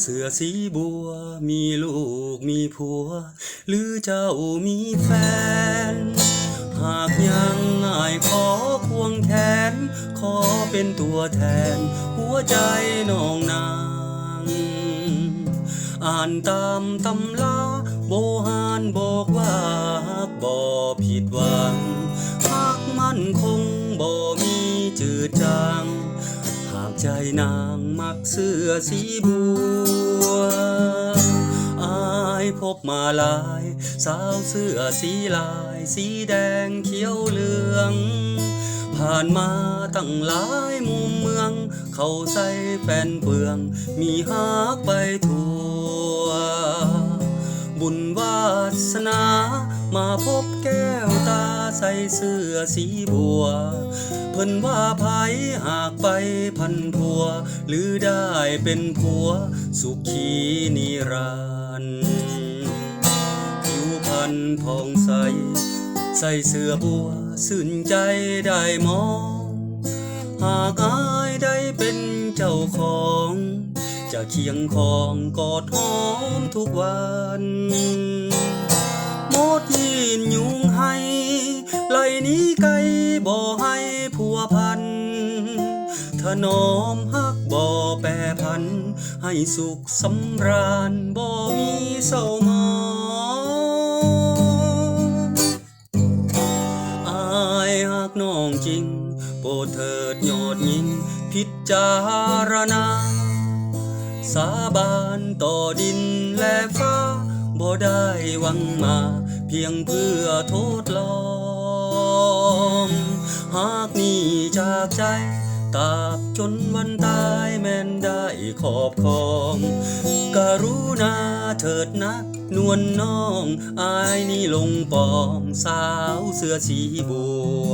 เสือสีบัว มีลูกมีผัว หรือเจ้ามีแฟน หากยังง่ายขอควงแขน ขอเป็นตัวแทน หัวใจน้องนาง อ่านตามตำลาโบหารบอกว่าหากบ่ผิดหวังหากมั่นคงบ่มีจืดจางหากใจนางมักเสื้อสีบัว พบมาหลาย สาวเสื้อสีลาย สีแดงเขียวเหลือง ผ่านมาตั้งหลายมุมเมือง เขาใส่แฟนเปลือง มีฮักไปทั่ว บุญวาสนา มาพบแก้วตาใส่เสื้อสีบัว เพิ่นว่าไผหากไปพันพัว หรือได้เป็นผัว สุขีนิรันดร์ผิวพรรณผ่องใส ใส่เสื้อบัวสื่นใจได้มอง หากอายได้เป็นเจ้าของ จะเคียงคองกอดหอมทุกวันหมดยีนยุงให้ไลนี้ไกลบ่ให้ผัวพันถนอมฮักบ่แปรพัน ให้สุขสำราญบ่มีเศร้าหมองอายหักน้องจริง โปรดเถิดยอดยิงพิจารณา สาบานต่อดินและฟ้าบ่ได้หวังมา เพียงเพื่อโทษลองหากนี่จากใจตราบจนวันตายแม่นได้ขอบคองกรุณาเถิดนะนวลน้อง อายนี่ลงปองสาวเสื้อสีบัว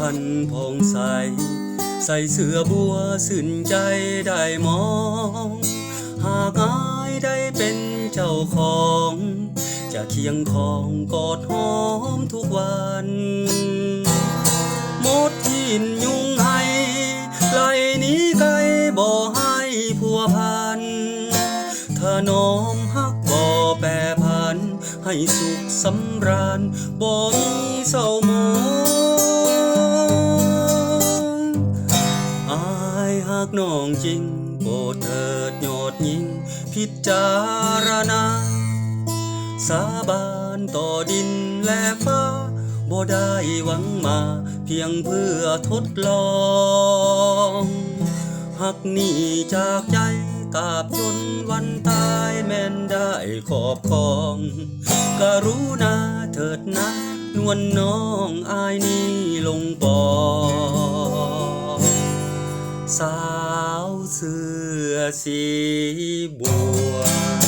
พรรณผ่องใส ใส่เสื้อบัวสื่นใจได้มอง หากอายได้เป็นเจ้าของ จะเคียงคองกอดหอมทุกวันมดทินยุงให้ไล่นี้ไกลบ่ให้ผัวพันถนอมฮักบ่แปรพัน ให้สุขสำราญบ่มีเศร้ามองากน้องจริงโปรดเถิดยอดยิง พิจารณา สาบานต่อดินและฟ้าบ่ได้หวังมาเพียงเพื่อทดลองหักหนี่จากใจตราบจนวันตายแม่นได้ขอบคองกรุณาเถิดนะนวลนน้องอายนี่ลงปองสา เสื้อสีบัว